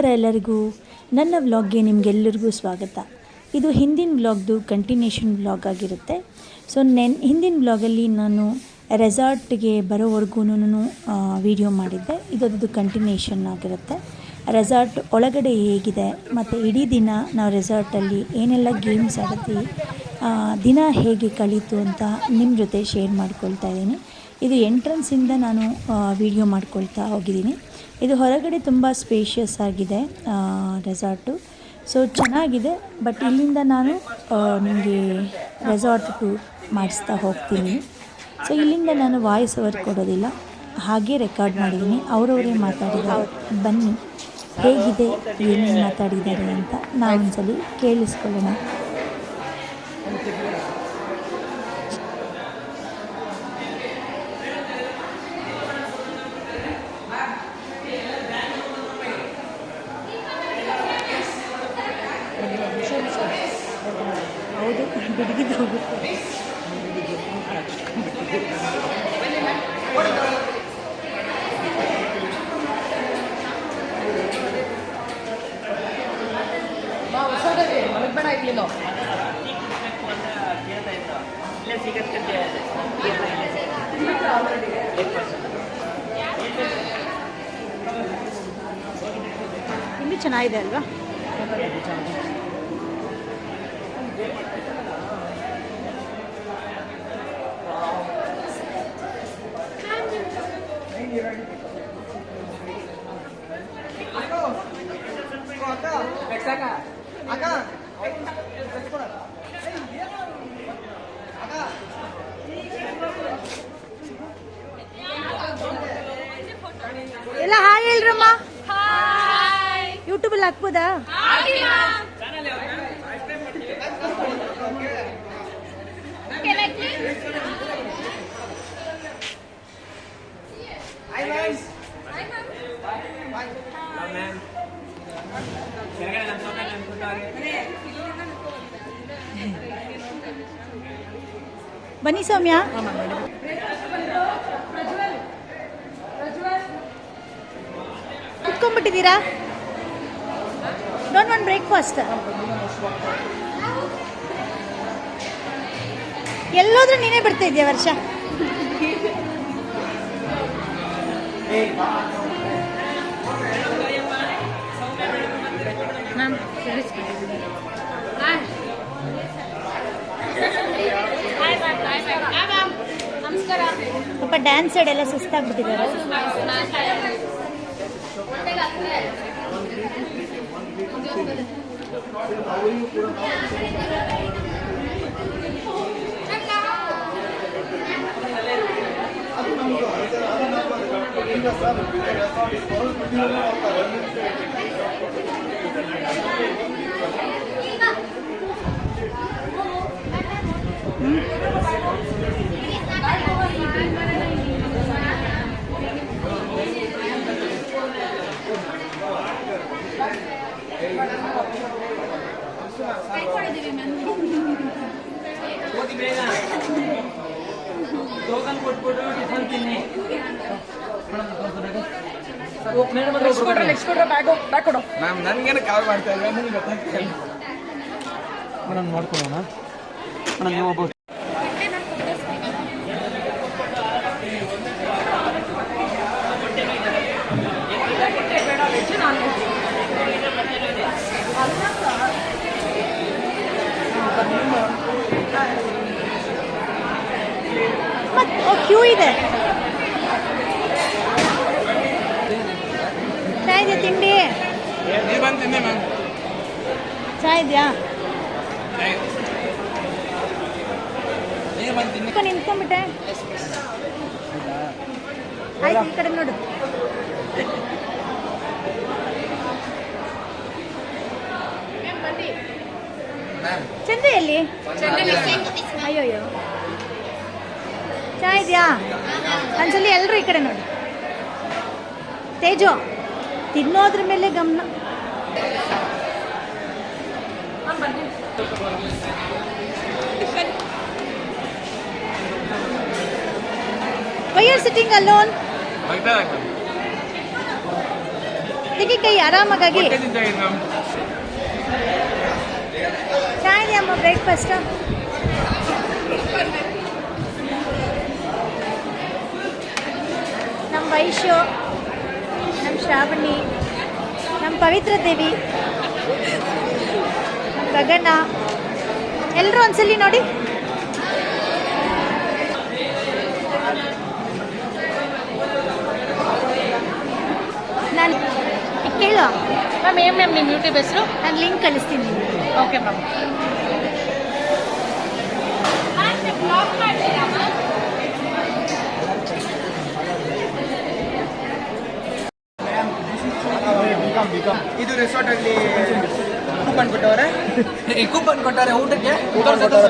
ನಮಸ್ಕಾರ ಎಲ್ಲರಿಗೂ ನನ್ನ ವ್ಲಾಗ್ಗೆ ನಿಮಗೆಲ್ಲರಿಗೂ ಸ್ವಾಗತ. ಇದು ಹಿಂದಿನ ವ್ಲಾಗ್ದು ಕಂಟಿನ್ಯೂಷನ್ ವ್ಲಾಗ್ ಆಗಿರುತ್ತೆ. ಸೊ ನೆನ್, ಹಿಂದಿನ ವ್ಲಾಗಲ್ಲಿ ನಾನು ರೆಸಾರ್ಟ್ಗೆ ಬರೋವರೆಗೂ ವಿಡಿಯೋ ಮಾಡಿದ್ದೆ. ಇದೊಂದು ಕಂಟಿನ್ಯೂಷನ್ ಆಗಿರುತ್ತೆ. ರೆಸಾರ್ಟ್ ಒಳಗಡೆ ಹೇಗಿದೆ, ಮತ್ತು ಇಡೀ ದಿನ ನಾವು ರೆಸಾರ್ಟಲ್ಲಿ ಏನೆಲ್ಲ ಗೇಮ್ಸ್ ಆಡಿದ್ವಿ ದಿನ ಹೇಗೆ ಕಳೀತು ಅಂತ ನಿಮ್ಮ ಜೊತೆ ಶೇರ್ ಮಾಡ್ಕೊಳ್ತಾ ಇದ್ದೀನಿ. ಇದು ಎಂಟ್ರೆನ್ಸಿಂದ ನಾನು ವಿಡಿಯೋ ಮಾಡ್ಕೊಳ್ತಾ ಹೋಗಿದ್ದೀನಿ. ಇದು ಹೊರಗಡೆ ತುಂಬ ಸ್ಪೇಷಿಯಸ್ ಆಗಿದೆ ರೆಸಾರ್ಟು ಸೊ ಚೆನ್ನಾಗಿದೆ ಬಟ್ ಇಲ್ಲಿಂದ ನಾನು ನಿಮಗೆ ರೆಸಾರ್ಟ್ ಟೂರ್ ಮಾಡಿಸ್ತಾ ಹೋಗ್ತೀನಿ. ಸೊ ಇಲ್ಲಿಂದ ನಾನು ವಾಯ್ಸ್ ಓವರ್ ಕೊಡೋದಿಲ್ಲ, ಹಾಗೆ ರೆಕಾರ್ಡ್ ಮಾಡಿದ್ದೀನಿ. ಅವರವರೇ ಮಾತಾಡಿದ್ದಾರೆ. ಬನ್ನಿ, ಹೇಗಿದೆ, ಏನೇನು ಮಾತಾಡಿದ್ದಾರೆ ಅಂತ ನಾನು ಒಂದ್ಸಲಿ ಕೇಳಿಸ್ಕೊಳ್ಳೋಣ ಹೌದು ಬಿಡುಗಿದ್ದು ಹೋಗುತ್ತೆ ಇಲ್ಲಿ ಚೆನ್ನಾಗಿದೆ ಅಲ್ವಾ ಎಲ್ಲ ಹಾಯ್ ಹೇಳ್ರಮ್ಮ ಯೂಟ್ಯೂಬಲ್ಲಿ ಹಾಕ್ಬೋದಾ ಬನ್ನಿ ಸೌಮ್ಯ. ಕುತ್ಕೊಂಡ್ಬಿಟ್ಟಿದ್ದೀರಾ? ಡೋಂಟ್ ಒನ್ ಬ್ರೇಕ್ಫಾಸ್ಟ್ ಎಲ್ಲೋದ್ರೂ ನೀನೇ ಬರ್ತಾ ಇದೆಯಾ ವರ್ಷ? ಸ್ವಲ್ಪ ಡ್ಯಾನ್ಸ್ ಎಲ್ಲ ಸುಸ್ತಾಗ್ಬಿಟ್ಟಿದ್ದಾರೆ. ಮ್ಯಾಮ್ ನನ್ಗೇನು ಕಾಲ್ ಮಾಡ್ತಾ ಇಲ್ಲ ನನಗೆ ಗೊತ್ತಾಗ್ತಿಲ್ಲ ಮೇಡಮ್ ನೋಡ್ಕೊಳ್ಳೋಣ. ಮೇಡಮ್ ನೀವು ಒಬ್ಬ ಮತ್ತೆ ಕ್ಯೂ ಇದೆ ತಿಂಡಿ ನೀವು ಬಂದು ತಿನ್ನಿ ಮ್ಯಾಮ್ ಚಾ ಇದೆಯಾ ನೀವು ಬಂದು ತಿನ್ನಿ ನಿಂತ್ಕೊಂಡ್ಬಿಟ್ಟೆ ಆಯ್ತು ಈ ಕಡೆ ನೋಡು. ಚಂದ ಎಲ್ಲಿ? ಅಯ್ಯೋ ಅಯ್ಯೋ ಚಾ ಇದೆಯಾ ಒಂದ್ಸಲಿ ಎಲ್ಲರೂ ಈ ಕಡೆ ನೋಡಿ. ತೇಜು ತಿನ್ನೋದ್ರ ಮೇಲೆ ಗಮನ ಸಿಟ್ಟಿಂಗ್ ಅಲೋನ್ ತೆಗಿ ಕೈ ಆರಾಮಾಗಿ. ಹೊಟ್ಟೆ ಅಮ್ಮ ಬ್ರೇಕ್ಫಾಸ್ಟ್ ನಮ್ಮ ವೈಶು ನಮ್ಮ ಶ್ರಾವಣಿ ನಮ್ಮ ಪವಿತ್ರ ದೇವಿ ನಮ್ಮ ಗಗನ. ಎಲ್ಲರೂ ಒಂದ್ಸಲಿ ನೋಡಿ ನಾನು ಕೇಳು ಮ್ಯಾಮ್ ಏನು ಮ್ಯಾಮ್ ನಿಮ್ಮ ಯೂಟ್ಯೂಬ್ ಹೆಸರು? ನಾನು ಲಿಂಕ್ ಕಳಿಸ್ತೀನಿ. ಓಕೆ ಮ್ಯಾಮ್ ಇದು ರೆಸಾರ್ಟ್ ಅಲ್ಲಿ ಕೂಪನ್ ಕೊಟ್ಟವ್ರೆ? ಕೂಪನ್ ಕೊಟ್ಟವ್ರೆ ಊಟಕ್ಕೆ?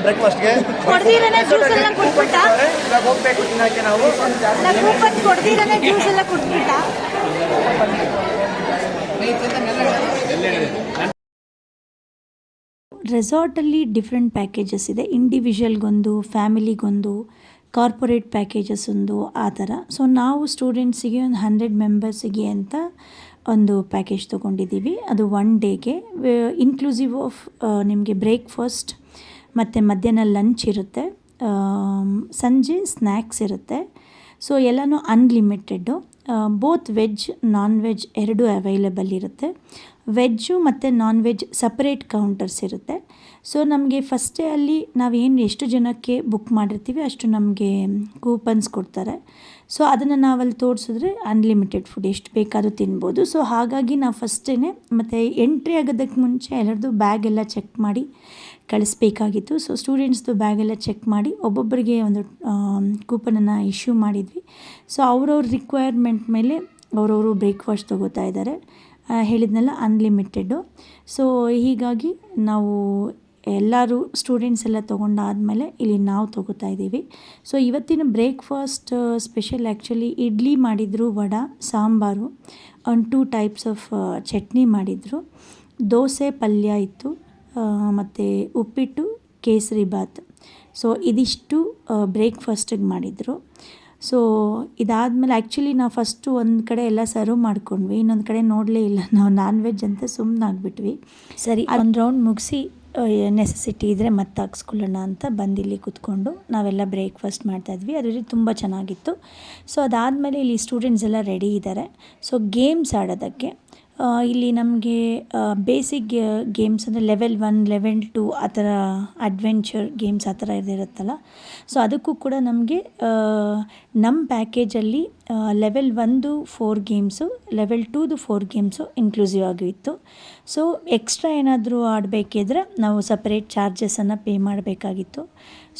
ಬ್ರೇಕ್ಫಾಸ್ಟ್ಗೆ ಕೊಡ್ದಿರನೆ ಜ್ಯೂಸ್ ಎಲ್ಲ ಕೊಟ್ಬಿಟ್ಟ? ಇವಾಗ ಹೋಗ್ಬೇಕು ತಿನ್ನಕ್ಕೆ ನಾವು. ಕೂಪನ್ ಕೊಡ್ದಿರನೆ ಜ್ಯೂಸ್ ಎಲ್ಲ ಕೊಟ್ಬಿಟ್ಟ? ರೆಸಾರ್ಟಲ್ಲಿ ಡಿಫ್ರೆಂಟ್ ಪ್ಯಾಕೇಜಸ್ ಇದೆ. ಇಂಡಿವಿಜುವಲ್ಗೊಂದು ಫ್ಯಾಮಿಲಿಗೊಂದು ಕಾರ್ಪೊರೇಟ್ ಪ್ಯಾಕೇಜಸ್ ಒಂದು, ಆ ಥರ. ಸೊ ನಾವು ಸ್ಟೂಡೆಂಟ್ಸಿಗೆ ಒಂದು ಹಂಡ್ರೆಡ್ ಮೆಂಬರ್ಸಿಗೆ ಅಂತ ಒಂದು ಪ್ಯಾಕೇಜ್ ತೊಗೊಂಡಿದ್ದೀವಿ. ಅದು ಒನ್ ಡೇಗೆ ಇನ್ಕ್ಲೂಸಿವ್ ಆಫ್ ನಿಮಗೆ ಬ್ರೇಕ್ಫಾಸ್ಟ್ ಮತ್ತು ಮಧ್ಯಾಹ್ನ ಲಂಚ್ ಇರುತ್ತೆ. ಸಂಜೆ ಸ್ನ್ಯಾಕ್ಸ್ ಇರುತ್ತೆ. ಸೊ ಎಲ್ಲನೂ unlimited both veg non veg ಎರಡೂ ಅವೈಲೇಬಲ್ ಇರುತ್ತೆ. ವೆಜ್ಜು ಮತ್ತು ನಾನ್ ವೆಜ್ ಸಪ್ರೇಟ್ ಕೌಂಟರ್ಸ್ ಇರುತ್ತೆ. ಸೊ ನಮಗೆ ಫಸ್ಟೇ ಅಲ್ಲಿ ನಾವೇನು ಎಷ್ಟು ಜನಕ್ಕೆ ಬುಕ್ ಮಾಡಿರ್ತೀವಿ ಅಷ್ಟು ನಮಗೆ ಕೂಪನ್ಸ್ ಕೊಡ್ತಾರೆ. ಸೊ ಅದನ್ನು ನಾವಲ್ಲಿ ತೋರಿಸಿದ್ರೆ ಅನ್ಲಿಮಿಟೆಡ್ ಫುಡ್ ಎಷ್ಟು ಬೇಕಾದರೂ ತಿನ್ಬೋದು. ಸೊ ಹಾಗಾಗಿ ನಾವು ಫಸ್ಟೇ ಮತ್ತು ಎಂಟ್ರಿ ಆಗೋದಕ್ಕೆ ಮುಂಚೆ ಎಲ್ಲರದ್ದು ಬ್ಯಾಗ್ ಎಲ್ಲ ಚೆಕ್ ಮಾಡಿ ಕಳಿಸ್ಬೇಕಾಗಿತ್ತು. ಸೊ ಸ್ಟೂಡೆಂಟ್ಸ್ದು ಬ್ಯಾಗೆಲ್ಲ ಚೆಕ್ ಮಾಡಿ ಒಬ್ಬೊಬ್ಬರಿಗೆ ಒಂದು ಕೂಪನನ್ನು ಇಶ್ಯೂ ಮಾಡಿದ್ವಿ. ಸೊ ಅವ್ರವ್ರ ರಿಕ್ವೈರ್ಮೆಂಟ್ ಮೇಲೆ ಅವರವರು ಬ್ರೇಕ್ಫಾಸ್ಟ್ ತೊಗೋತಾ ಇದ್ದಾರೆ. ಹೇಳಿದ್ನಲ್ಲ ಅನ್ಲಿಮಿಟೆಡು ಸೊ ಹೀಗಾಗಿ ನಾವು ಎಲ್ಲರೂ ಸ್ಟೂಡೆಂಟ್ಸ್ ಎಲ್ಲ ತೊಗೊಂಡಾದಮೇಲೆ ಇಲ್ಲಿ ನಾವು ತೊಗೋತಾ ಇದ್ದೀವಿ. ಸೊ ಇವತ್ತಿನ ಬ್ರೇಕ್ಫಾಸ್ಟ್ ಸ್ಪೆಷಲ್ ಆ್ಯಕ್ಚುಲಿ ಇಡ್ಲಿ ಮಾಡಿದರು vada sambar and two types of chutney ಮಾಡಿದರು. ದೋಸೆ ಪಲ್ಯ ಇತ್ತು ಮತ್ತು ಉಪ್ಪಿಟ್ಟು ಕೇಸರಿ ಬಾತ್. ಸೊ ಇದಿಷ್ಟು ಬ್ರೇಕ್ಫಾಸ್ಟಿಗೆ ಮಾಡಿದರು. ಸೊ ಇದಾದಮೇಲೆ ಆ್ಯಕ್ಚುಲಿ ನಾವು ಫಸ್ಟು ಒಂದು ಕಡೆ ಎಲ್ಲ ಸರ್ವ್ ಮಾಡ್ಕೊಂಡ್ವಿ ಇನ್ನೊಂದು ಕಡೆ ನೋಡಲೇ ಇಲ್ಲ. ನಾವು ನಾನ್ ವೆಜ್ ಅಂತ ಸುಮ್ಮನಾಗ್ಬಿಟ್ವಿ ಸರಿ ಒಂದು ರೌಂಡ್ ಮುಗಿಸಿ ನೆಸೆಸಿಟಿ ಇದ್ದರೆ ಮತ್ತೆ ಹಾಕ್ಸ್ಕೊಳ್ಳೋಣ ಅಂತ ಬಂದಿಲ್ಲಿ ಕೂತ್ಕೊಂಡು ನಾವೆಲ್ಲ ಬ್ರೇಕ್ಫಾಸ್ಟ್ ಮಾಡ್ತಾಯಿದ್ವಿ ಅದರಲ್ಲಿ ತುಂಬ ಚೆನ್ನಾಗಿತ್ತು. ಸೊ ಅದಾದಮೇಲೆ ಇಲ್ಲಿ ಸ್ಟೂಡೆಂಟ್ಸ್ ಎಲ್ಲ ರೆಡಿ ಇದ್ದಾರೆ ಸೊ ಗೇಮ್ಸ್ ಆಡೋದಕ್ಕೆ ಇಲ್ಲಿ ನಮಗೆ ಬೇಸಿಕ್ ಗೇಮ್ಸ್ ಅಂದರೆ ಲೆವೆಲ್ ಒನ್ ಲೆವೆಲ್ ಟು ಆ ಥರ ಅಡ್ವೆಂಚರ್ ಗೇಮ್ಸ್ ಆ ಥರ ಇದಿರುತ್ತಲ್ಲ. ಸೊ ಅದಕ್ಕೂ ಕೂಡ ನಮಗೆ ನಮ್ಮ ಪ್ಯಾಕೇಜಲ್ಲಿ ಲೆವೆಲ್ ಒಂದು ಫೋರ್ ಗೇಮ್ಸು ಲೆವೆಲ್ ಟೂದು ಫೋರ್ ಗೇಮ್ಸು ಇನ್ಕ್ಲೂಸಿವ್ ಆಗಿತ್ತು ಸೊ ಎಕ್ಸ್ಟ್ರಾ ಏನಾದರೂ ಆಡಬೇಕಿದ್ರೆ ನಾವು ಸಪ್ರೇಟ್ ಚಾರ್ಜಸನ್ನು ಪೇ ಮಾಡಬೇಕಾಗಿತ್ತು.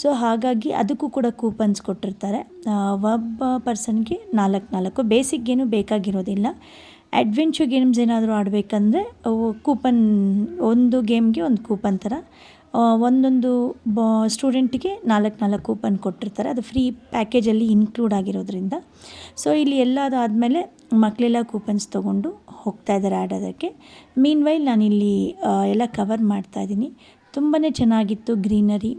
ಸೊ ಹಾಗಾಗಿ ಅದಕ್ಕೂ ಕೂಡ ಕೂಪನ್ಸ್ ಕೊಟ್ಟಿರ್ತಾರೆ. ಒಬ್ಬ ಪರ್ಸನ್ಗೆ ನಾಲ್ಕು ನಾಲ್ಕು ಬೇಸಿಕ್ಗೇನು ಬೇಕಾಗಿರೋದಿಲ್ಲ. ಅಡ್ವೆಂಚರ್ ಗೇಮ್ಸ್ ಏನಾದರೂ ಆಡಬೇಕಂದ್ರೆ ಕೂಪನ್ ಒಂದು ಗೇಮ್ಗೆ ಒಂದು ಕೂಪನ್ ಥರ ಒಂದೊಂದು ಬಾ ಸ್ಟೂಡೆಂಟಿಗೆ ನಾಲ್ಕು ನಾಲ್ಕು ಕೂಪನ್ ಕೊಟ್ಟಿರ್ತಾರೆ. ಅದು ಫ್ರೀ ಪ್ಯಾಕೇಜಲ್ಲಿ ಇನ್ಕ್ಲೂಡ್ ಆಗಿರೋದ್ರಿಂದ. ಸೊ ಇಲ್ಲಿ ಎಲ್ಲದು ಆದಮೇಲೆ ಮಕ್ಕಳೆಲ್ಲ ಕೂಪನ್ಸ್ ತೊಗೊಂಡು ಹೋಗ್ತಾ ಇದ್ದಾರೆ ಆಡೋದಕ್ಕೆ ಮೀನ್ ವೈಲ್ ನಾನಿಲ್ಲಿ ಎಲ್ಲ ಕವರ್ ಮಾಡ್ತಾ ಇದ್ದೀನಿ. ತುಂಬಾ ಚೆನ್ನಾಗಿತ್ತು ಗ್ರೀನರಿ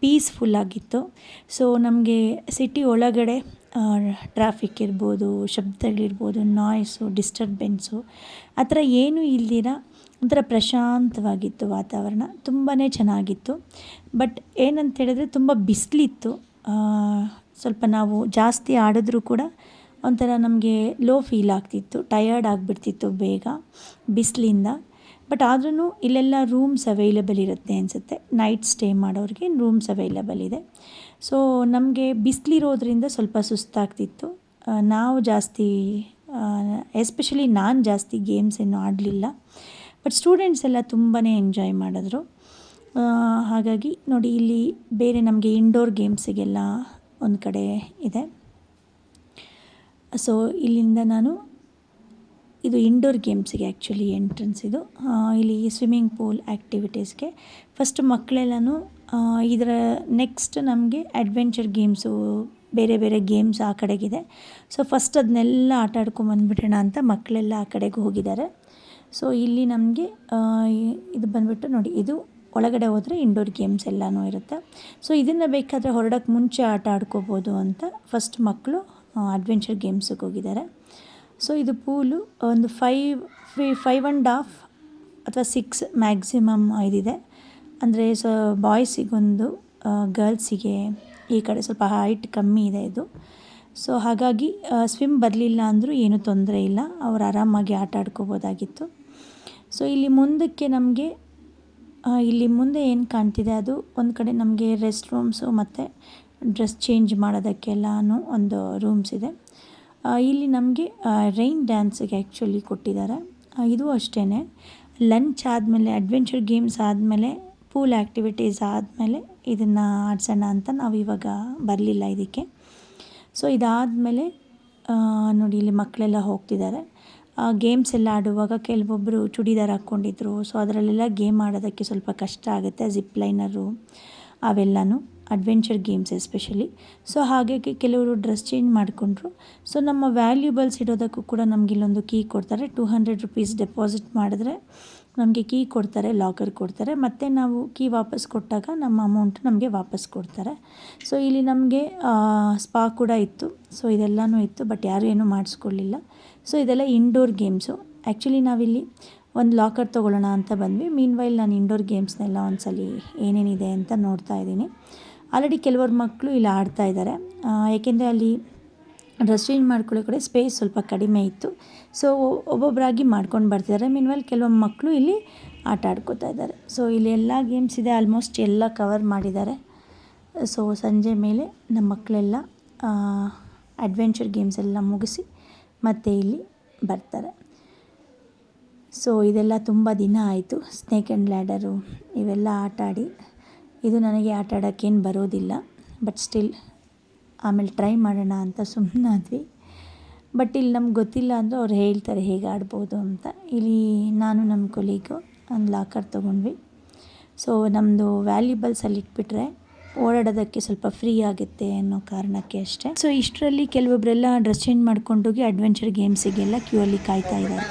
ಪೀಸ್ಫುಲ್ ಆಗಿತ್ತು. ಸೊ ನಮಗೆ ಸಿಟಿ ಒಳಗಡೆ ಟ್ರಾಫಿಕ್ ಇರ್ಬೋದು, ಶಬ್ದಗಳಿರ್ಬೋದು ನಾಯ್ಸು ಡಿಸ್ಟರ್ಬೆನ್ಸು ಆ ಥರ ಏನೂ ಇಲ್ದಿರ ಒಂಥರ ಪ್ರಶಾಂತವಾಗಿತ್ತು ವಾತಾವರಣ. ತುಂಬಾ ಚೆನ್ನಾಗಿತ್ತು. ಬಟ್ ಏನಂತ ಹೇಳಿದ್ರೆ ತುಂಬ ಬಿಸಿಲಿತ್ತು. ಸ್ವಲ್ಪ ನಾವು ಜಾಸ್ತಿ ಆಡಿದ್ರೂ ಕೂಡ ಒಂಥರ ನಮಗೆ ಲೋ ಫೀಲ್ ಆಗ್ತಿತ್ತು. ಟಯರ್ಡ್ ಆಗಿಬಿಡ್ತಿತ್ತು ಬೇಗ ಬಿಸಿಲಿಂದ. ಬಟ್ ಆದ್ರೂ ಇಲ್ಲೆಲ್ಲ ರೂಮ್ಸ್ ಅವೈಲೇಬಲ್ ಇರುತ್ತೆ ಅನಿಸುತ್ತೆ. ನೈಟ್ ಸ್ಟೇ ಮಾಡೋರಿಗೆ ರೂಮ್ಸ್ ಅವೈಲೇಬಲ್ ಇದೆ. ಸೊ ನಮಗೆ ಬಿಸಿಲಿರೋದ್ರಿಂದ ಸ್ವಲ್ಪ ಸುಸ್ತಾಗ್ತಿತ್ತು. ನಾವು ಜಾಸ್ತಿ ಎಸ್ಪೆಷಲಿ ನಾನು ಜಾಸ್ತಿ ಗೇಮ್ಸ್ ಏನು ಆಡಲಿಲ್ಲ. ಬಟ್ ಸ್ಟೂಡೆಂಟ್ಸ್ ಎಲ್ಲ ತುಂಬಾ ಎಂಜಾಯ್ ಮಾಡಿದ್ರು. ಹಾಗಾಗಿ ನೋಡಿ ಇಲ್ಲಿ ಬೇರೆ ನಮಗೆ ಇಂಡೋರ್ ಗೇಮ್ಸಿಗೆಲ್ಲ ಒಂದು ಕಡೆ ಇದೆ. ಸೊ ಇಲ್ಲಿಂದ ನಾನು ಇದು ಇಂಡೋರ್ ಗೇಮ್ಸಿಗೆ ಆ್ಯಕ್ಚುಲಿ ಎಂಟ್ರೆನ್ಸ್ ಇದು. ಇಲ್ಲಿ ಸ್ವಿಮ್ಮಿಂಗ್ ಪೂಲ್ ಆ್ಯಕ್ಟಿವಿಟೀಸ್ಗೆ ಫಸ್ಟ್ ಮಕ್ಕಳೆಲ್ಲನೂ ಇದರ ನೆಕ್ಸ್ಟ್ ನಮಗೆ ಅಡ್ವೆಂಚರ್ ಗೇಮ್ಸು ಬೇರೆ ಬೇರೆ ಗೇಮ್ಸ್ ಆ ಕಡೆಗಿದೆ. ಸೊ ಫಸ್ಟ್ ಅದನ್ನೆಲ್ಲ ಆಟ ಆಡ್ಕೊಂಬಂದ್ಬಿಡೋಣ ಅಂತ ಮಕ್ಕಳೆಲ್ಲ ಆ ಕಡೆಗೆ ಹೋಗಿದ್ದಾರೆ. ಸೊ ಇಲ್ಲಿ ನಮಗೆ ಇದು ಬಂದ್ಬಿಟ್ಟು ನೋಡಿ, ಇದು ಒಳಗಡೆ ಹೋದರೆ ಇಂಡೋರ್ ಗೇಮ್ಸ್ ಎಲ್ಲನೂ ಇರುತ್ತೆ. ಸೊ ಇದನ್ನು ಬೇಕಾದರೆ ಹೊರಡೋಕ್ಕೆ ಮುಂಚೆ ಆಟ ಆಡ್ಕೋಬೋದು ಅಂತ ಫಸ್ಟ್ ಮಕ್ಕಳು ಅಡ್ವೆಂಚರ್ ಗೇಮ್ಸಿಗೆ ಹೋಗಿದ್ದಾರೆ. ಸೊ ಇದು ಪೂಲು, ಒಂದು ಫೈವ್ ಫೈವ್ ಆ್ಯಂಡ್ ಹಾಫ್ ಅಥವಾ ಸಿಕ್ಸ್ ಮ್ಯಾಕ್ಸಿಮಮ್ ಇದಿದೆ ಅಂದರೆ ಸೊ ಬಾಯ್ಸಿಗೊಂದು ಗರ್ಲ್ಸಿಗೆ ಈ ಕಡೆ ಸ್ವಲ್ಪ ಹೈಟ್ ಕಮ್ಮಿ ಇದೆ ಇದು. ಸೊ ಹಾಗಾಗಿ ಸ್ವಿಮ್ ಬರಲಿಲ್ಲ ಅಂದರೂ ಏನೂ ತೊಂದರೆ ಇಲ್ಲ. ಅವ್ರು ಆರಾಮಾಗಿ ಆಟ ಆಡ್ಕೋಬೋದಾಗಿತ್ತು. ಸೊ ಇಲ್ಲಿ ಮುಂದಕ್ಕೆ ನಮಗೆ ಇಲ್ಲಿ ಮುಂದೆ ಏನು ಕಾಣ್ತಿದೆ ಅದು ಒಂದು ಕಡೆ ನಮಗೆ ರೆಸ್ಟ್ ರೂಮ್ಸು ಮತ್ತು ಡ್ರೆಸ್ ಚೇಂಜ್ ಮಾಡೋದಕ್ಕೆಲ್ಲನೂ ಒಂದು ರೂಮ್ಸ್ ಇದೆ. ಇಲ್ಲಿ ನಮಗೆ ರೈನ್ ಡ್ಯಾನ್ಸಿಗೆ ಆ್ಯಕ್ಚುಲಿ ಕೊಟ್ಟಿದ್ದಾರೆ. ಇದು ಅಷ್ಟೇ ಲಂಚ್ ಆದಮೇಲೆ ಅಡ್ವೆಂಚರ್ ಗೇಮ್ಸ್ ಆದಮೇಲೆ ಪೂಲ್ ಆ್ಯಕ್ಟಿವಿಟೀಸ್ ಆದಮೇಲೆ ಇದನ್ನು ಆಡಿಸೋಣ ಅಂತ ನಾವು ಇವಾಗ ಬರಲಿಲ್ಲ ಇದಕ್ಕೆ. ಸೊ ಇದಾದಮೇಲೆ ನೋಡಿ ಇಲ್ಲಿ ಮಕ್ಕಳೆಲ್ಲ ಹೋಗ್ತಿದ್ದಾರೆ. ಗೇಮ್ಸ್ ಎಲ್ಲ ಆಡುವಾಗ ಕೆಲವೊಬ್ಬರು ಚೂಡಿದಾರ್ ಹಾಕ್ಕೊಂಡಿದ್ರು. ಸೊ ಅದರಲ್ಲೆಲ್ಲ ಗೇಮ್ ಆಡೋದಕ್ಕೆ ಸ್ವಲ್ಪ ಕಷ್ಟ ಆಗುತ್ತೆ ಜಿಪ್ ಲೈನರು ಅವೆಲ್ಲನೂ. ಅಡ್ವೆಂಚರ್ ಗೇಮ್ಸ್ ಎಸ್ಪೆಷಲಿ ಸೊ ಹಾಗಾಗಿ ಕೆಲವರು ಡ್ರೆಸ್ ಚೇಂಜ್ ಮಾಡಿಕೊಂಡ್ರು. ಸೊ ನಮ್ಮ ವ್ಯಾಲ್ಯೂಬಲ್ಸ್ ಇಡೋದಕ್ಕೂ ಕೂಡ ನಮ್ಗೆ ಇಲ್ಲೊಂದು ಕೀ ಕೊಡ್ತಾರೆ. ಟೂ ಹಂಡ್ರೆಡ್ ರುಪೀಸ್ ಡೆಪಾಸಿಟ್ ಮಾಡಿದ್ರೆ ನಮಗೆ ಕೀ ಕೊಡ್ತಾರೆ ಲಾಕರ್ ಕೊಡ್ತಾರೆ. ಮತ್ತು ನಾವು ಕೀ ವಾಪಸ್ ಕೊಟ್ಟಾಗ ನಮ್ಮ ಅಮೌಂಟ್ ನಮಗೆ ವಾಪಸ್ ಕೊಡ್ತಾರೆ. ಸೊ ಇಲ್ಲಿ ನಮಗೆ ಸ್ಪಾ ಕೂಡ ಇತ್ತು. ಸೊ ಇದೆಲ್ಲನೂ ಇತ್ತು ಬಟ್ ಯಾರೂ ಏನೂ ಮಾಡಿಸ್ಕೊಳ್ಳಿಲ್ಲ. ಸೊ ಇದೆಲ್ಲ ಇಂಡೋರ್ ಗೇಮ್ಸು ಆ್ಯಕ್ಚುಲಿ ನಾವಿಲ್ಲಿ ಒಂದು ಲಾಕರ್ ತೊಗೊಳ್ಳೋಣ ಅಂತ ಬಂದ್ವಿ. ಮೀನ್ ವೈಲ್ ನಾನು ಇಂಡೋರ್ ಗೇಮ್ಸ್ನೆಲ್ಲ ಒಂದ್ಸಲಿ ಏನೇನಿದೆ ಅಂತ ನೋಡ್ತಾ ಇದ್ದೀನಿ. ಆಲ್ರೆಡಿ ಕೆಲವರು ಮಕ್ಕಳು ಇಲ್ಲಿ ಆಡ್ತಾ ಇದ್ದಾರೆ ಏಕೆಂದರೆ ಅಲ್ಲಿ ಡ್ರೆಸ್ ಚೇಂಜ್ ಮಾಡ್ಕೊಳ್ಳೋ ಕಡೆ ಸ್ಪೇಸ್ ಸ್ವಲ್ಪ ಕಡಿಮೆ ಇತ್ತು. ಸೊ ಒಬ್ಬೊಬ್ಬರಾಗಿ ಮಾಡ್ಕೊಂಡು ಬರ್ತಿದ್ದಾರೆ ಮೀನ್ವಲ್ ಕೆಲವೊಂದು ಮಕ್ಕಳು ಇಲ್ಲಿ ಆಟ ಆಡ್ಕೋತಾ ಇದ್ದಾರೆ ಸೊ ಇಲ್ಲಿ ಎಲ್ಲ ಗೇಮ್ಸ್ ಇದೆ. ಆಲ್ಮೋಸ್ಟ್ ಎಲ್ಲ ಕವರ್ ಮಾಡಿದ್ದಾರೆ. ಸೊ ಸಂಜೆ ಮೇಲೆ ನಮ್ಮ ಮಕ್ಕಳೆಲ್ಲ ಅಡ್ವೆಂಚರ್ ಗೇಮ್ಸ್ ಎಲ್ಲ ಮುಗಿಸಿ ಮತ್ತೆ ಇಲ್ಲಿ ಬರ್ತಾರೆ. ಸೊ ಇದೆಲ್ಲ ತುಂಬ ದಿನ ಆಯಿತು. ಸ್ನೇಕ್ ಆ್ಯಂಡ್ ಲ್ಯಾಡರು ಇವೆಲ್ಲ ಆಟ ಆಡಿ ಇದು ನನಗೆ ಆಟ ಆಡೋಕ್ಕೇನು ಬರೋದಿಲ್ಲ. ಬಟ್ ಸ್ಟಿಲ್ ಆಮೇಲೆ ಟ್ರೈ ಮಾಡೋಣ ಅಂತ ಸುಮ್ಮನಾದ್ವಿ ಬಟ್ ಇಲ್ಲಿ ನಮ್ಗೆ ಗೊತ್ತಿಲ್ಲ ಅಂದರೂ ಅವ್ರು ಹೇಳ್ತಾರೆ ಹೇಗೆ ಆಡ್ಬೋದು ಅಂತ. ಇಲ್ಲಿ ನಾನು ನಮ್ಮ ಕೊಲೀಗು ಒಂದು ಲಾಕರ್ ತೊಗೊಂಡ್ವಿ. ಸೊ ನಮ್ಮದು ವ್ಯಾಲ್ಯೂಬಲ್ಸ್ ಅಲ್ಲಿ ಇಟ್ಬಿಟ್ರೆ ಓಡಾಡೋದಕ್ಕೆ ಸ್ವಲ್ಪ ಫ್ರೀ ಆಗುತ್ತೆ ಅನ್ನೋ ಕಾರಣಕ್ಕೆ ಅಷ್ಟೇ. ಸೊ ಇಷ್ಟರಲ್ಲಿ ಕೆಲವೊಬ್ಬರೆಲ್ಲ ಡ್ರೆಸ್ ಚೇಂಜ್ ಮಾಡ್ಕೊಂಡೋಗಿ ಅಡ್ವೆಂಚರ್ ಗೇಮ್ಸಿಗೆಲ್ಲ ಕ್ಯೂ ಅಲ್ಲಿ ಕಾಯ್ತಾ ಇದ್ದಾರೆ.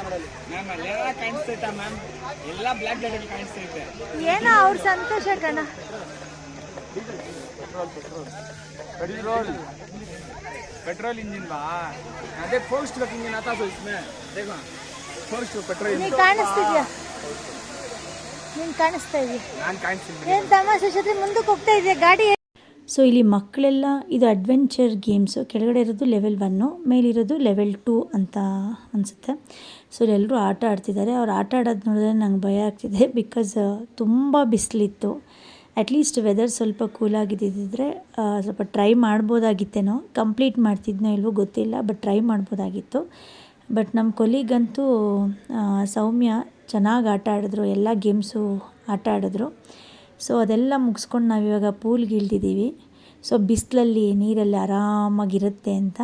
ಏನೋ ಅವ್ರ ಸಂತೋಷ ಕಣ. पेट्रोल पेट्रोल इंजन बा अरे फोर स्ट्रोक इंजन आता तो इसमें देखो फोर स्ट्रोक पेट्रोल इंजन ಕಾಣಿಸ್ತಿದ್ಯಾ ನೀನು ಕಾಣಿಸ್ತಾ ಇದೆಯಾ ನಾನು ಕಾಣಿಸ್ತೀನಿ ಏನು ತಮಾಷೆ ಜೊತೆ ಮುಂದಕ್ಕೆ ಹೋಗ್ತಾ ಇದೆಯಾ ಗಾಡಿ ಸೊ ಇಲ್ಲಿ ಮಕ್ಕಳೆಲ್ಲ ಇದು ಅಡ್ವೆಂಚರ್ ಗೇಮ್ಸು ಕೆಳಗಡೆ ಇರೋದು ಲೆವೆಲ್ ಒನ್ನು ಮೇಲಿರೋದು ಲೆವೆಲ್ ಟೂ ಅಂತ ಅನಿಸುತ್ತೆ ಸೊ ಎಲ್ಲರೂ ಆಟ ಆಡ್ತಿದ್ದಾರೆ ಅವ್ರು ಆಟ ಆಡೋದು ನೋಡಿದ್ರೆ ನಂಗೆ ಭಯ ಆಗ್ತಿದೆ ಬಿಕಾಸ್ ತುಂಬ ಬಿಸಿಲಿತ್ತು ಅಟ್ಲೀಸ್ಟ್ ವೆದರ್ ಸ್ವಲ್ಪ ಕೂಲಾಗಿದ್ದಿದ್ದರೆ ಸ್ವಲ್ಪ ಟ್ರೈ ಮಾಡ್ಬೋದಾಗಿತ್ತೇನೋ. ಕಂಪ್ಲೀಟ್ ಮಾಡ್ತಿದ್ನೋ ಇಲ್ವೋ ಗೊತ್ತಿಲ್ಲ ಬಟ್ ಟ್ರೈ ಮಾಡ್ಬೋದಾಗಿತ್ತು. ಬಟ್ ನಮ್ಮ ಕೊಲೀಗಂತೂ ಸೌಮ್ಯ ಚೆನ್ನಾಗಿ ಆಟ ಆಡಿದ್ರು, ಎಲ್ಲ ಗೇಮ್ಸು ಆಟ ಆಡಿದ್ರು. ಸೊ ಅದೆಲ್ಲ ಮುಗಿಸ್ಕೊಂಡು ನಾವಿವಾಗ ಪೂಲ್ಗೆ ಇಳ್ದಿದ್ದೀವಿ. ಸೊ ಬಿಸಿಲಲ್ಲಿ ನೀರಲ್ಲಿ ಆರಾಮಾಗಿರುತ್ತೆ ಅಂತ.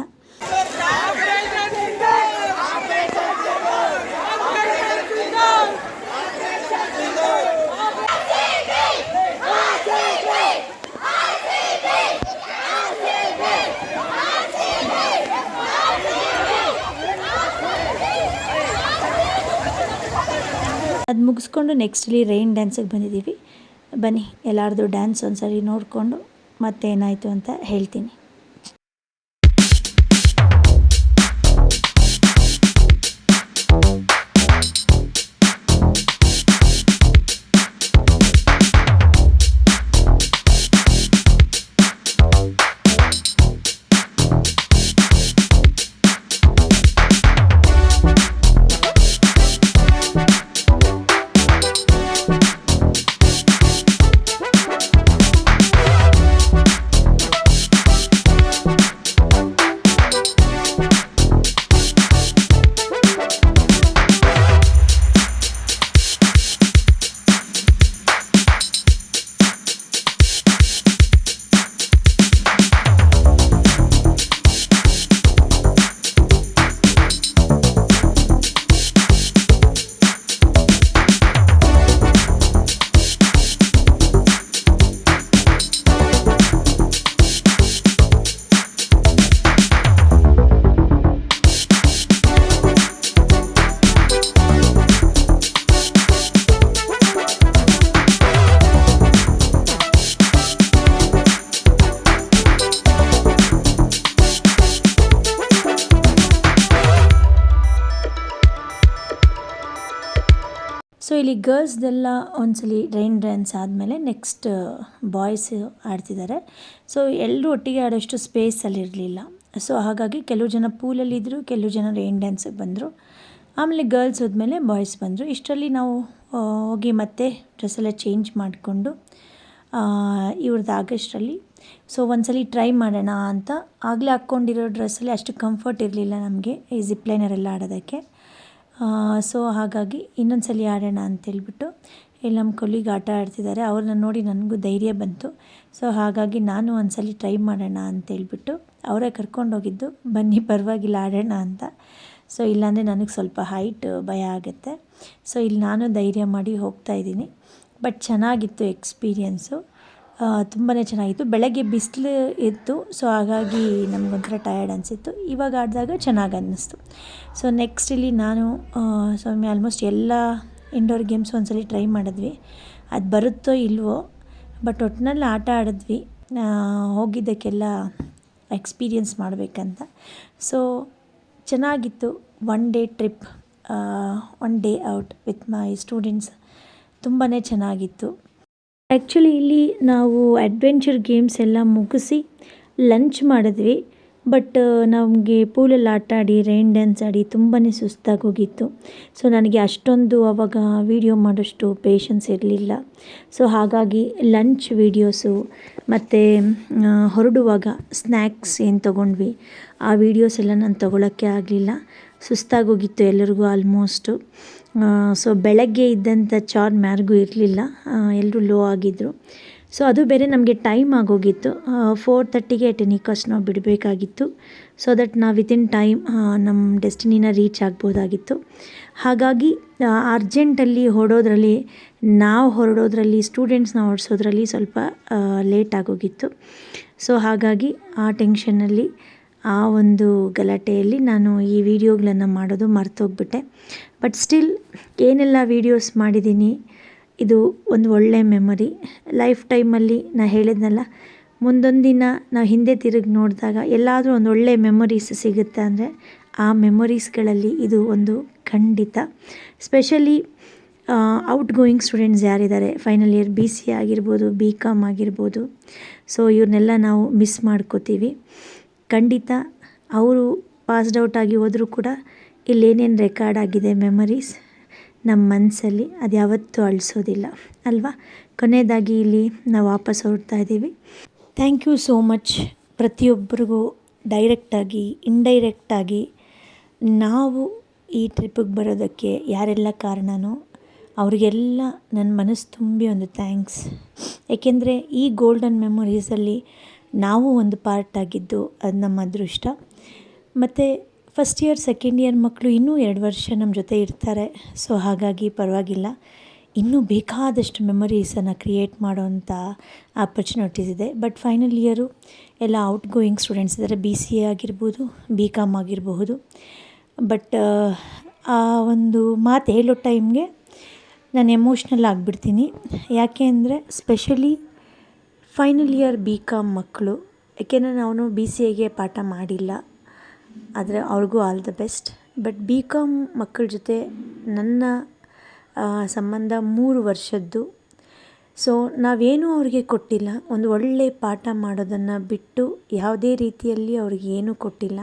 ಅದು ಮುಗಿಸ್ಕೊಂಡು ನೆಕ್ಸ್ಟ್ ಇಲ್ಲಿ ರೈನ್ ಡ್ಯಾನ್ಸಿಗೆ ಬಂದಿದ್ದೀವಿ. ಬನ್ನಿ, ಎಲ್ಲಾರ್ದು ಡ್ಯಾನ್ಸ್ ಒಂದ್ಸರಿ ನೋಡಿಕೊಂಡು ಮತ್ತೇನಾಯಿತು ಅಂತ ಹೇಳ್ತೀನಿ. ಇಲ್ಲಿ ಗರ್ಲ್ಸ್ದೆಲ್ಲ ಒಂದ್ಸಲಿ ರೈನ್ ಡ್ಯಾನ್ಸ್ ಆದಮೇಲೆ ನೆಕ್ಸ್ಟ್ ಬಾಯ್ಸ್ ಆಡ್ತಿದ್ದಾರೆ ಸೊ ಎಲ್ಲರೂ ಒಟ್ಟಿಗೆ ಆಡೋಷ್ಟು ಸ್ಪೇಸಲ್ಲಿ ಇರಲಿಲ್ಲ. ಸೊ ಹಾಗಾಗಿ ಕೆಲವು ಜನ ಪೂಲಲ್ಲಿದ್ದರು ಕೆಲವು ಜನ ರೈನ್ ಡ್ಯಾನ್ಸಿಗೆ ಬಂದರು. ಆಮೇಲೆ ಗರ್ಲ್ಸ್ ಹೋದ್ಮೇಲೆ ಬಾಯ್ಸ್ ಬಂದರು. ಇಷ್ಟರಲ್ಲಿ ನಾವು ಹೋಗಿ ಮತ್ತೆ ಡ್ರೆಸ್ಸೆಲ್ಲ ಚೇಂಜ್ ಮಾಡಿಕೊಂಡು ಇವ್ರದ್ದು ಆಗಸ್ಟಲ್ಲಿ ಸೊ ಒಂದ್ಸಲಿ ಟ್ರೈ ಮಾಡೋಣ ಅಂತ. ಆಗಲೇ ಹಾಕ್ಕೊಂಡಿರೋ ಡ್ರೆಸ್ಸಲ್ಲಿ ಅಷ್ಟು ಕಂಫರ್ಟ್ ಇರಲಿಲ್ಲ ನಮಗೆ, ಈ ಜಿಪ್ಲೈನರೆಲ್ಲ ಆಡೋದಕ್ಕೆ. ಸೊ ಹಾಗಾಗಿ ಇನ್ನೊಂದು ಸಲ ಆಡೋಣ ಅಂತೇಳ್ಬಿಟ್ಟು ಇಲ್ಲಿ ನಮ್ಮ ಕೊಲ್ಲಿಗ್ ಆಟ ಆಡ್ತಿದ್ದಾರೆ. ಅವ್ರನ್ನ ನೋಡಿ ನನಗೂ ಧೈರ್ಯ ಬಂತು. ಸೊ ಹಾಗಾಗಿ ನಾನು ಒಂದ್ಸಲಿ ಟ್ರೈ ಮಾಡೋಣ ಅಂತೇಳ್ಬಿಟ್ಟು ಅವರೇ ಕರ್ಕೊಂಡೋಗಿದ್ದು, ಬನ್ನಿ ಪರವಾಗಿಲ್ಲ ಆಡೋಣ ಅಂತ. ಸೊ ಇಲ್ಲಾಂದರೆ ನನಗೆ ಸ್ವಲ್ಪ ಹೈಟ್ ಭಯ ಆಗುತ್ತೆ. ಸೊ ಇಲ್ಲಿ ನಾನು ಧೈರ್ಯ ಮಾಡಿ ಹೋಗ್ತಾ ಇದ್ದೀನಿ. ಬಟ್ ಚೆನ್ನಾಗಿತ್ತು ಎಕ್ಸ್ಪೀರಿಯೆನ್ಸು ತುಂಬಾ ಚೆನ್ನಾಗಿತ್ತು. ಬೆಳಗ್ಗೆ ಬಿಸಿಲು ಇತ್ತು ಸೊ ಹಾಗಾಗಿ ನಮಗೊಂಥರ ಟಯರ್ಡ್ ಅನಿಸಿತ್ತು. ಇವಾಗ ಆಡಿದಾಗ ಚೆನ್ನಾಗಿ ಅನ್ನಿಸ್ತು. ಸೊ ನೆಕ್ಸ್ಟ್ ಇಲ್ಲಿ ನಾನು ಸ್ವಾಮಿ ಆಲ್ಮೋಸ್ಟ್ ಎಲ್ಲ ಇಂಡೋರ್ ಗೇಮ್ಸ್ ಒಂದ್ಸಲಿ ಟ್ರೈ ಮಾಡಿದ್ವಿ. ಅದು ಬರುತ್ತೋ ಇಲ್ವೋ ಬಟ್ ಒಟ್ಟಿನಲ್ಲಿ ಆಟ ಆಡಿದ್ವಿ. ಹೋಗಿದ್ದಕ್ಕೆಲ್ಲ ಎಕ್ಸ್ಪೀರಿಯನ್ಸ್ ಮಾಡಬೇಕಂತ. ಸೊ ಚೆನ್ನಾಗಿತ್ತು. One day trip one day out with my students ತುಂಬಾ ಚೆನ್ನಾಗಿತ್ತು. ಆ್ಯಕ್ಚುಲಿ ಇಲ್ಲಿ ನಾವು ಅಡ್ವೆಂಚರ್ ಗೇಮ್ಸ್ ಎಲ್ಲ ಮುಗಿಸಿ ಲಂಚ್ ಮಾಡಿದ್ವಿ. ಬಟ್ ನಮಗೆ ಪೂಲಲ್ಲಿ ಆಟ ಆಡಿ ರೈನ್ ಡ್ಯಾನ್ಸ್ ಆಡಿ ತುಂಬಾ ಸುಸ್ತಾಗಿ ಹೋಗಿತ್ತು. ಸೊ ನನಗೆ ಅಷ್ಟೊಂದು ಅವಾಗ ವೀಡಿಯೋ ಮಾಡೋಷ್ಟು ಪೇಷನ್ಸ್ ಇರಲಿಲ್ಲ. ಸೊ ಹಾಗಾಗಿ ಲಂಚ್ ವೀಡಿಯೋಸು ಮತ್ತು ಹೊರಡುವಾಗ ಸ್ನ್ಯಾಕ್ಸ್ ಏನು ತೊಗೊಂಡ್ವಿ, ಆ ವೀಡಿಯೋಸ್ ಎಲ್ಲ ನಾನು ತೊಗೊಳಕ್ಕೆ ಆಗಲಿಲ್ಲ. ಸುಸ್ತಾಗೋಗಿತ್ತು ಎಲ್ಲರಿಗೂ ಆಲ್ಮೋಸ್ಟು ಸೊ ಬೆಳಗ್ಗೆ ಇದ್ದಂಥ ಚಾರ್ ಮ್ಯಾರಿಗೂ ಇರಲಿಲ್ಲ. ಎಲ್ಲರೂ ಲೋ ಆಗಿದ್ದರು ಸೊ ಅದು ಬೇರೆ ನಮಗೆ ಟೈಮ್ ಆಗೋಗಿತ್ತು. ಫೋರ್ ತರ್ಟಿಗೆ ಟೆನಿಕಾಸ್ ನಾವು ಬಿಡಬೇಕಾಗಿತ್ತು. ಸೊ ದಟ್ ನಾವು ವಿತಿನ್ ಟೈಮ್ ನಮ್ಮ ಡೆಸ್ಟಿನಿನ ರೀಚ್ ಆಗ್ಬೋದಾಗಿತ್ತು. ಹಾಗಾಗಿ ಅರ್ಜೆಂಟಲ್ಲಿ ಹೊರಡೋದ್ರಲ್ಲಿ ನಾವು ಹೊರಡೋದ್ರಲ್ಲಿ ಸ್ಟೂಡೆಂಟ್ಸ್ನ ಓಡಿಸೋದ್ರಲ್ಲಿ ಸ್ವಲ್ಪ ಲೇಟ್ ಆಗೋಗಿತ್ತು. ಸೊ ಹಾಗಾಗಿ ಆ ಟೆನ್ಷನ್ನಲ್ಲಿ ಆ ಒಂದು ಗಲಾಟೆಯಲ್ಲಿ ನಾನು ಈ ವಿಡಿಯೋಗಳನ್ನು ಮಾಡೋದು ಮರ್ತೋಗ್ಬಿಟ್ಟೆ. ಬಟ್ ಸ್ಟಿಲ್ ಏನೆಲ್ಲ ವೀಡಿಯೋಸ್ ಮಾಡಿದ್ದೀನಿ ಇದು ಒಂದು ಒಳ್ಳೆಯ ಮೆಮೊರಿ. ಲೈಫ್ ಟೈಮಲ್ಲಿ ನಾ ಹೇಳಿದ್ನಲ್ಲ ಮುಂದೊಂದು ದಿನ ನಾವು ಹಿಂದೆ ತಿರುಗಿ ನೋಡಿದಾಗ ಎಲ್ಲಾದರೂ ಒಂದು ಒಳ್ಳೆಯ ಮೆಮೊರೀಸ್ ಸಿಗುತ್ತೆ ಅಂದರೆ ಆ ಮೆಮೊರೀಸ್ಗಳಲ್ಲಿ ಇದು ಒಂದು ಖಂಡಿತ. ಸ್ಪೆಷಲಿ ಔಟ್ ಗೋಯಿಂಗ್ ಸ್ಟೂಡೆಂಟ್ಸ್ ಯಾರಿದ್ದಾರೆ ಫೈನಲ್ ಇಯರ್ ಬಿ ಸಿ ಆಗಿರ್ಬೋದು ಬಿ ಕಾಮ್ ಆಗಿರ್ಬೋದು. ಸೊ ಇವ್ರನ್ನೆಲ್ಲ ನಾವು ಮಿಸ್ ಮಾಡ್ಕೋತೀವಿ. ಖಂಡಿತ ಅವರು ಪಾಸ್ಡ್ ಔಟ್ ಆಗಿ ಹೋದರೂ ಕೂಡ ಇಲ್ಲೇನೇನು ರೆಕಾರ್ಡ್ ಆಗಿದೆ ಮೆಮರೀಸ್ ನಮ್ಮ ಮನಸ್ಸಲ್ಲಿ ಅದು ಯಾವತ್ತೂ ಅಳಿಸೋದಿಲ್ಲ, ಅಲ್ವಾ? ಕೊನೆಯದಾಗಿ ಇಲ್ಲಿ ನಾವು ವಾಪಸ್ ಹೊರಡ್ತಾ ಇದ್ದೀವಿ. ಥ್ಯಾಂಕ್ ಯು ಸೋ ಮಚ್ ಪ್ರತಿಯೊಬ್ಬರಿಗೂ ಡೈರೆಕ್ಟಾಗಿ ಇಂಡೈರೆಕ್ಟಾಗಿ ನಾವು ಈ ಟ್ರಿಪ್ಪಿಗೆ ಬರೋದಕ್ಕೆ ಯಾರೆಲ್ಲ ಕಾರಣನೋ ಅವರಿಗೆಲ್ಲ ನನ್ನ ಮನಸ್ಸು ತುಂಬಿ ಒಂದು ಥ್ಯಾಂಕ್ಸ್ ಏಕೆಂದರೆ ಈ ಗೋಲ್ಡನ್ ಮೆಮೊರೀಸಲ್ಲಿ ನಾವು ಒಂದು ಪಾರ್ಟ್ ಆಗಿದ್ದು, ಅದು ನಮ್ಮ ಅದೃಷ್ಟ. ಮತ್ತು ಫಸ್ಟ್ ಇಯರ್ ಸೆಕೆಂಡ್ ಇಯರ್ ಮಕ್ಕಳು ಇನ್ನೂ ಎರಡು ವರ್ಷ ನಮ್ಮ ಜೊತೆ ಇರ್ತಾರೆ. ಸೊ ಹಾಗಾಗಿ ಪರವಾಗಿಲ್ಲ. ಇನ್ನೂ ಬೇಕಾದಷ್ಟು ಮೆಮೊರೀಸನ್ನು ಕ್ರಿಯೇಟ್ ಮಾಡೋವಂಥ ಆಪರ್ಚುನಿಟೀಸ್ ಇದೆ. ಬಟ್ ಫೈನಲ್ ಇಯರು ಎಲ್ಲ ಔಟ್ ಗೋಯಿಂಗ್ ಸ್ಟೂಡೆಂಟ್ಸ್ ಇದ್ದಾರೆ. ಬಿ ಸಿ ಎ ಆಗಿರ್ಬೋದು ಬಿ ಕಾಮ್ ಆಗಿರಬಹುದು. ಬಟ್ ಆ ಒಂದು ಮಾತು ಹೇಳೋ ಟೈಮ್ಗೆ ನಾನು ಎಮೋಷ್ನಲ್ ಆಗಿಬಿಡ್ತೀನಿ. ಯಾಕೆ ಅಂದರೆ specially final year B com ಮಕ್ಕಳು ಯಾಕೆಂದರೆ ನಾನು ಬಿ ಸಿ ಎಗೆ ಪಾಠ ಮಾಡಿಲ್ಲ. ಆದರೆ ಅವ್ರಿಗೂ all the best but B com ಮಕ್ಕಳ ಜೊತೆ ನನ್ನ ಸಂಬಂಧ ಮೂರು ವರ್ಷದ್ದು. ಸೊ ನಾವೇನೂ ಅವ್ರಿಗೆ ಕೊಟ್ಟಿಲ್ಲ. ಒಂದು ಒಳ್ಳೆಯ ಪಾಠ ಮಾಡೋದನ್ನು ಬಿಟ್ಟು ಯಾವುದೇ ರೀತಿಯಲ್ಲಿ ಅವ್ರಿಗೆ ಏನೂ ಕೊಟ್ಟಿಲ್ಲ.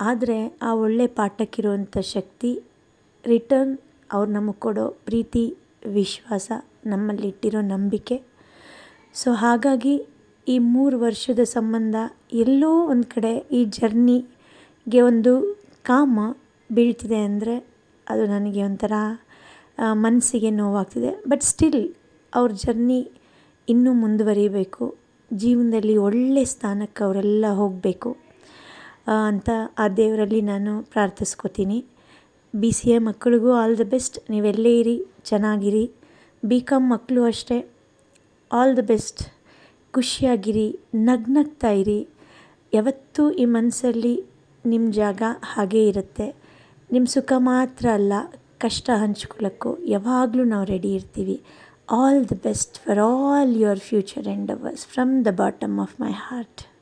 ಆದರೆ ಆ ಒಳ್ಳೆಯ ಪಾಠಕ್ಕಿರುವಂಥ ಶಕ್ತಿ ರಿಟರ್ನ್ ಅವ್ರು ನಮಗೆ ಕೊಡೋ ಪ್ರೀತಿ, ವಿಶ್ವಾಸ ನಮ್ಮಲ್ಲಿಟ್ಟಿರೋ ನಂಬಿಕೆ. ಸೊ ಹಾಗಾಗಿ ಈ ಮೂರು ವರ್ಷದ ಸಂಬಂಧ ಎಲ್ಲೋ ಒಂದು ಕಡೆ ಈ ಜರ್ನಿಗೆ ಒಂದು ಕಾಮ ಬೀಳ್ತಿದೆ ಅಂದರೆ ಅದು ನನಗೆ ಒಂಥರ ಮನಸ್ಸಿಗೆ ನೋವಾಗ್ತಿದೆ. ಬಟ್ ಸ್ಟಿಲ್ ಅವ್ರ ಜರ್ನಿ ಇನ್ನೂ ಮುಂದುವರಿಬೇಕು. ಜೀವನದಲ್ಲಿ ಒಳ್ಳೆಯ ಸ್ಥಾನಕ್ಕೆ ಅವರೆಲ್ಲ ಹೋಗಬೇಕು ಅಂತ ಆ ದೇವರಲ್ಲಿ ನಾನು ಪ್ರಾರ್ಥಿಸ್ಕೋತೀನಿ. ಬಿ ಸಿ ಎ ಮಕ್ಕಳಿಗೂ ಆಲ್ ದ ಬೆಸ್ಟ್ ನೀವೆಲ್ಲೇ ಇರಿ, ಚೆನ್ನಾಗಿರಿ. ಬಿ ಕಾಮ್ ಮಕ್ಕಳು ಅಷ್ಟೇ. ಆಲ್ ದ ಬೆಸ್ಟ್ ಖುಷಿಯಾಗಿರಿ, ನಗ್ನಗ್ತಾ ಇರಿ. ಯಾವತ್ತೂ ಈ ಮನಸ್ಸಲ್ಲಿ ನಿಮ್ಮ ಜಾಗ ಹಾಗೇ ಇರುತ್ತೆ. ನಿಮ್ಮ ಸುಖ ಮಾತ್ರ ಅಲ್ಲ, ಕಷ್ಟ ಹಂಚ್ಕೊಳ್ಳೋಕ್ಕೂ ಯಾವಾಗಲೂ ನಾವು ರೆಡಿ ಇರ್ತೀವಿ. All the best for all your future endeavours from the bottom of my heart